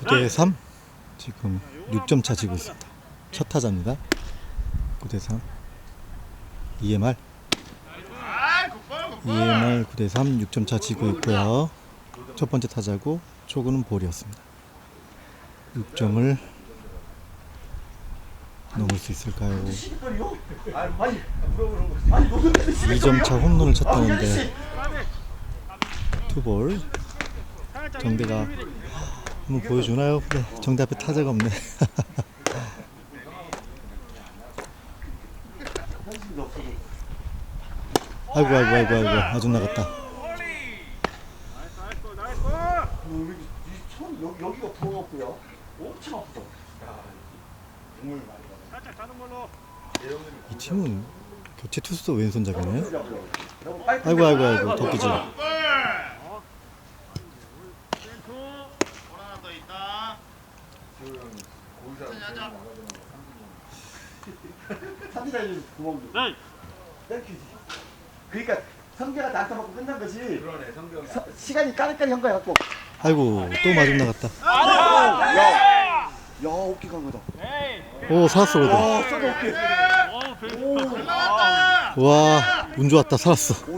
9대 3 지금 6점 차 지고 있습니다. 첫 타자입니다. 9대 3 EMR EMR 9대 3 6점 차 지고 있고요. 첫 번째 타자고 초구는 볼이었습니다. 6점을 넘을 수 있을까요? 2점 차 홈런을 쳤다는데 투볼 정대가 한번 보여주나요? 네, 정대 앞에 타자가 없네. 아이고 아이고 아이고 아이고 아주 나갔다. 이 팀은 교체 투수도 왼손잡이네. 아이고 아이고 아이고 도끼질. 삼지사님 구멍. 땡큐지. 그러니까 성재가 나한테 맞고 끝난 것이. 그러네 성재가. 시간이 까리까리 한 거야 갖고. 아이고 또 마중 나갔다. 야, 야 어깨 간 거다. 오 살았어 그래도. 아, 쏘다 어깨. 와운 좋았다 살았어. 오,